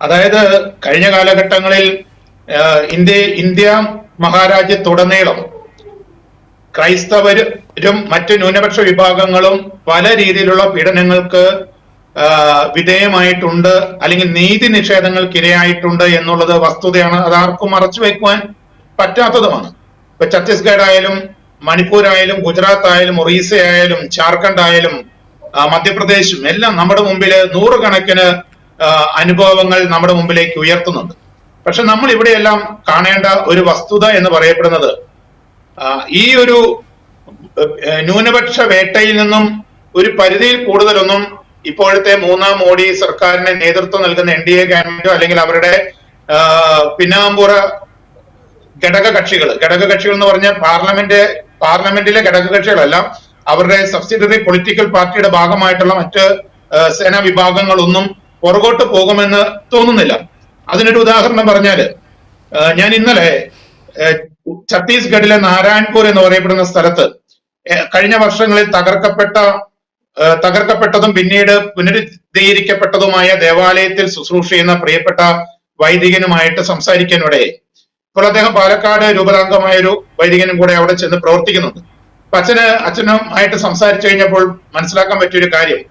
അതായത് കഴിഞ്ഞ കാലഘട്ടങ്ങളിൽ ഇന്ത്യ ഇന്ത്യ മഹാരാജ്യത്തുടനീളം ക്രൈസ്തവരും മറ്റ് ന്യൂനപക്ഷ വിഭാഗങ്ങളും പല രീതിയിലുള്ള പീഡനങ്ങൾക്ക് വിധേയമായിട്ടുണ്ട് അല്ലെങ്കിൽ നീതി നിഷേധങ്ങൾക്ക് ഇരയായിട്ടുണ്ട് എന്നുള്ളത് വസ്തുതയാണ്. അത് ആർക്കും മറച്ചു വെക്കുവാൻ പറ്റാത്തതുമാണ്. ഇപ്പൊ ഛത്തീസ്ഗഡ് ആയാലും മണിപ്പൂർ ആയാലും ഗുജറാത്ത് ആയാലും ഒറീസ ആയാലും ജാർഖണ്ഡ് ആയാലും മധ്യപ്രദേശും എല്ലാം നമ്മുടെ മുമ്പിൽ നൂറുകണക്കിന് അനുഭവങ്ങൾ നമ്മുടെ മുമ്പിലേക്ക് ഉയർത്തുന്നുണ്ട്. പക്ഷെ നമ്മൾ ഇവിടെയെല്ലാം കാണേണ്ട ഒരു വസ്തുത എന്ന് പറയപ്പെടുന്നത് ഈ ഒരു ന്യൂനപക്ഷ വേട്ടയിൽ നിന്നും ഒരു പരിധിയിൽ കൂടുതലൊന്നും ഇപ്പോഴത്തെ മൂന്നാം മോഡി സർക്കാരിന് നേതൃത്വം നൽകുന്ന എൻ ഡി എ ഗവൺമെന്റോ അല്ലെങ്കിൽ അവരുടെ പിന്നാമ്പുറ ഘടക കക്ഷികൾ ഘടക കക്ഷികൾ എന്ന് പറഞ്ഞാൽ പാർലമെന്റ് പാർലമെന്റിലെ ഘടക കക്ഷികളെല്ലാം അവരുടെ സബ്സിഡറി പൊളിറ്റിക്കൽ പാർട്ടിയുടെ ഭാഗമായിട്ടുള്ള മറ്റ് സേനാ വിഭാഗങ്ങളൊന്നും പുറകോട്ട് പോകുമെന്ന് തോന്നുന്നില്ല. അതിനൊരു ഉദാഹരണം പറഞ്ഞാൽ ഞാൻ ഇന്നലെ ഛത്തീസ്ഗഡിലെ നാരായൺപൂർ എന്ന് പറയപ്പെടുന്ന സ്ഥലത്ത് കഴിഞ്ഞ വർഷങ്ങളിൽ തകർക്കപ്പെട്ട തകർക്കപ്പെട്ടതും പിന്നീട് പുനരുദ്ധീകരിക്കപ്പെട്ടതുമായ ദേവാലയത്തിൽ ശുശ്രൂഷ ചെയ്യുന്ന പ്രിയപ്പെട്ട വൈദികനുമായിട്ട് സംസാരിക്കാനിടെ ഇപ്പോൾ അദ്ദേഹം പാലക്കാട് രൂപതാംഗമായ ഒരു വൈദികനും കൂടെ അവിടെ ചെന്ന് പ്രവർത്തിക്കുന്നുണ്ട്. അപ്പൊ അച്ഛന് അച്ഛനുമായിട്ട് സംസാരിച്ചു കഴിഞ്ഞപ്പോൾ മനസ്സിലാക്കാൻ പറ്റിയൊരു കാര്യം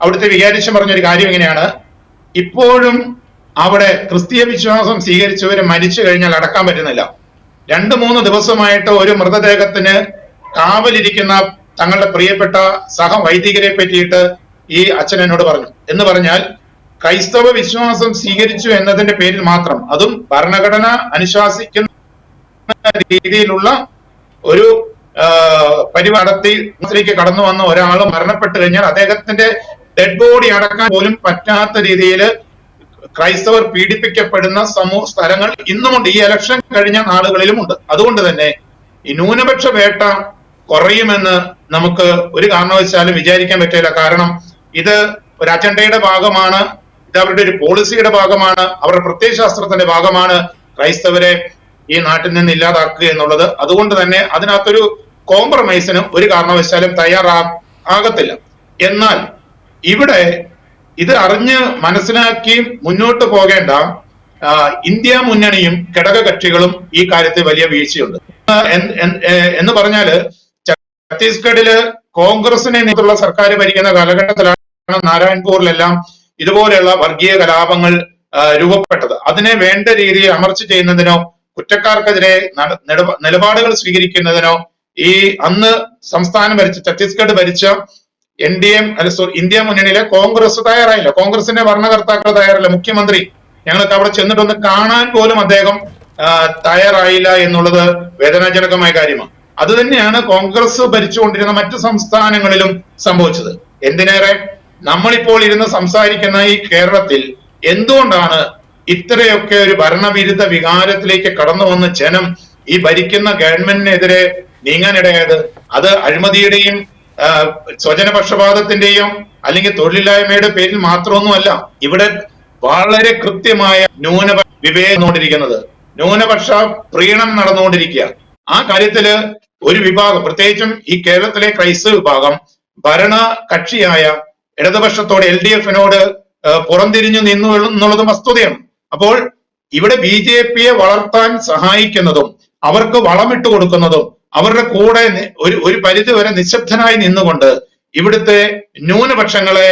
അവിടുത്തെ വികാരിച്ചു പറഞ്ഞൊരു കാര്യം ഇങ്ങനെയാണ്. ഇപ്പോഴും അവിടെ ക്രിസ്തീയ വിശ്വാസം സ്വീകരിച്ചവർ മരിച്ചു കഴിഞ്ഞാൽ അടക്കാൻ പറ്റുന്നില്ല. രണ്ടു മൂന്ന് ദിവസമായിട്ട് ഒരു മൃതദേഹത്തിന് കാവലിരിക്കുന്ന തങ്ങളുടെ പ്രിയപ്പെട്ട സഹ വൈദികരെ പറ്റിയിട്ട് ഈ അച്ഛൻ എന്നോട് പറഞ്ഞു. എന്ന് പറഞ്ഞാൽ ക്രൈസ്തവ വിശ്വാസം സ്വീകരിച്ചു എന്നതിന്റെ പേരിൽ മാത്രം. അതും ഭരണഘടന അനുശാസിക്കുന്ന രീതിയിലുള്ള ഒരു പരിപാടത്തിൽ കടന്നു വന്ന ഒരാൾ മരണപ്പെട്ടു കഴിഞ്ഞാൽ അദ്ദേഹത്തിന്റെ ഡെഡ് ബോഡി അടക്കാൻ പോലും പറ്റാത്ത രീതിയിൽ ക്രൈസ്തവർ പീഡിപ്പിക്കപ്പെടുന്ന സമൂഹ സ്ഥലങ്ങൾ ഇന്നുമുണ്ട്. ഈ ഇലക്ഷൻ കഴിഞ്ഞ നാളുകളിലുമുണ്ട്. അതുകൊണ്ട് തന്നെ ഈ ന്യൂനപക്ഷ വേട്ട കുറയുമെന്ന് നമുക്ക് ഒരു കാരണവശാലും വിചാരിക്കാൻ പറ്റില്ല. കാരണം ഇത് ഒരു അജണ്ടയുടെ ഭാഗമാണ് ഇത് അവരുടെ ഒരു പോളിസിയുടെ ഭാഗമാണ് അവരുടെ പ്രത്യയശാസ്ത്രത്തിന്റെ ഭാഗമാണ് ക്രൈസ്തവരെ ഈ നാട്ടിൽ നിന്ന് ഇല്ലാതാക്കുക എന്നുള്ളത്. അതുകൊണ്ട് തന്നെ അതിനകത്തൊരു കോംപ്രമൈസിന് ഒരു കാരണവശാലും തയ്യാറാ ആകത്തില്ല. എന്നാൽ ഇവിടെ ഇത് അറിഞ്ഞ് മനസ്സിലാക്കി മുന്നോട്ട് പോകേണ്ട ഇന്ത്യ മുന്നണിയും ഘടക കക്ഷികളും ഈ കാര്യത്തിൽ വലിയ വീഴ്ചയുണ്ട്. എന്ന് പറഞ്ഞാൽ ഛത്തീസ്ഗഡിൽ കോൺഗ്രസിനെ നേതൃത്വമുള്ള സർക്കാർ ഭരിക്കുന്ന കാലഘട്ടത്തിലാണ് നാരായൺപൂരിലെല്ലാം ഇതുപോലെയുള്ള വർഗീയ കലാപങ്ങൾ രൂപപ്പെട്ടത്. അതിനെ വേണ്ട രീതിയിൽ അമർച്ച ചെയ്യുന്നതിനോ കുറ്റക്കാർക്കെതിരെ നിലപാടുകൾ സ്വീകരിക്കുന്നതിനോ ഈ അന്ന് സംസ്ഥാനം ഭരിച്ച ഛത്തീസ്ഗഡ് ഭരിച്ച എൻ ഡി എം അല്ല സോറി ഇന്ത്യ മുന്നണിയിലെ കോൺഗ്രസ് തയ്യാറായില്ല. കോൺഗ്രസിന്റെ ഭരണകർത്താക്കൾ തയ്യാറില്ല. മുഖ്യമന്ത്രി. ഞങ്ങൾക്ക് അവിടെ ചെന്നിട്ടൊന്ന് കാണാൻ പോലും അദ്ദേഹം തയ്യാറായില്ല എന്നുള്ളത് വേദനാജനകമായ കാര്യമാണ്. അത് തന്നെയാണ് കോൺഗ്രസ് ഭരിച്ചുകൊണ്ടിരുന്ന മറ്റു സംസ്ഥാനങ്ങളിലും സംഭവിച്ചത്. എന്തിനേറെ? നമ്മളിപ്പോൾ ഇരുന്ന് സംസാരിക്കുന്ന ഈ കേരളത്തിൽ എന്തുകൊണ്ടാണ് ഇത്രയൊക്കെ ഒരു ഭരണവിരുദ്ധ വികാരത്തിലേക്ക് കടന്നു വന്ന ജനം ഈ ഭരിക്കുന്ന ഗവൺമെന്റിനെതിരെ നീങ്ങാനിടയായത്? അത് അഴിമതിയുടെയും സ്വജനപക്ഷപാതത്തിന്റെയും അല്ലെങ്കിൽ തൊഴിലില്ലായ്മയുടെ പേരിൽ മാത്രമൊന്നുമല്ല ഇവിടെ വളരെ കൃത്യമായ ന്യൂനപക്ഷ വിവേകം നടന്നുകൊണ്ടിരിക്കുന്നത്. ന്യൂനപക്ഷ പ്രീണം നടന്നുകൊണ്ടിരിക്കുക. ആ കാര്യത്തിൽ ഒരു വിഭാഗം പ്രത്യേകിച്ചും ഈ കേരളത്തിലെ ക്രൈസ്തവ വിഭാഗം ഭരണ കക്ഷിയായ ഇടതുപക്ഷത്തോട് എൽ ഡി എഫിനോട് പുറംതിരിഞ്ഞു നിന്നു എന്നുള്ളത് വസ്തുതയാണ്. അപ്പോൾ ഇവിടെ ബി ജെ പിയെ വളർത്താൻ സഹായിക്കുന്നതും അവർക്ക് വളമിട്ട് കൊടുക്കുന്നതും അവരുടെ കൂടെ ഒരു ഒരു പരിധി വരെ നിശബ്ദനായി നിന്നുകൊണ്ട് ഇവിടുത്തെ ന്യൂനപക്ഷങ്ങളെ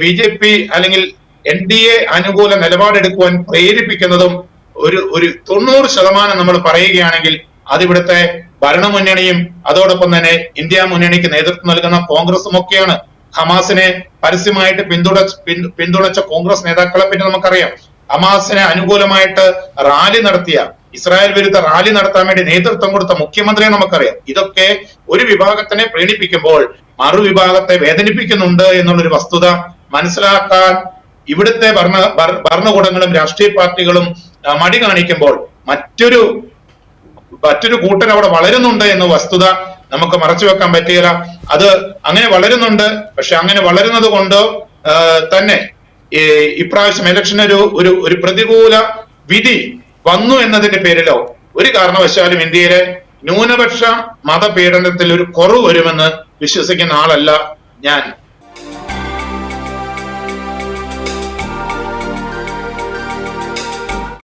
ബി ജെ പി അല്ലെങ്കിൽ എൻ ഡി എ അനുകൂല നിലപാടെടുക്കുവാൻ പ്രേരിപ്പിക്കുന്നതും ഒരു ഒരു തൊണ്ണൂറ് ശതമാനം നമ്മൾ പറയുകയാണെങ്കിൽ അതിവിടുത്തെ ഭരണമുന്നണിയും അതോടൊപ്പം തന്നെ ഇന്ത്യ മുന്നണിക്ക് നേതൃത്വം നൽകുന്ന കോൺഗ്രസും ഒക്കെയാണ് ഹമാസിനെ പരസ്യമായിട്ട് പിന്തുണ പിന്തുണച്ച കോൺഗ്രസ് നേതാക്കളെ പറ്റി നമുക്കറിയാം. ഹമാസിനെ അനുകൂലമായിട്ട് റാലി നടത്തിയ ഇസ്രായേൽ വിരുദ്ധ റാലി നടത്താൻ വേണ്ടി നേതൃത്വം കൊടുത്ത മുഖ്യമന്ത്രിയെ നമുക്കറിയാം. ഇതൊക്കെ ഒരു വിഭാഗത്തിനെ പ്രീണിപ്പിക്കുമ്പോൾ മറുവിഭാഗത്തെ വേദനിപ്പിക്കുന്നുണ്ട് എന്നുള്ളൊരു വസ്തുത മനസ്സിലാക്കാൻ ഇവിടുത്തെ ഭരണ ഭര- ഭരണകൂടങ്ങളും രാഷ്ട്രീയ പാർട്ടികളും മടി കാണിക്കുമ്പോൾ മറ്റൊരു മറ്റൊരു കൂട്ടർ അവിടെ വളരുന്നുണ്ട് എന്ന വസ്തുത നമുക്ക് മറച്ചു വെക്കാൻ പറ്റുകയില്ല. അത് അങ്ങനെ വളരുന്നുണ്ട്. പക്ഷെ അങ്ങനെ വളരുന്നത് കൊണ്ട് തന്നെ ഇപ്രാവശ്യം ഇലക്ഷൻ ഒരു ഒരു പ്രതികൂല വിധി വന്നു എന്നതിന്റെ പേരിലോ? ഒരു കാരണവശാലും ഇന്ത്യയിലെ ന്യൂനപക്ഷ മതപീഡനത്തിൽ ഒരു കുറവ് വരുമെന്ന് വിശ്വസിക്കുന്ന ആളല്ല ഞാൻ.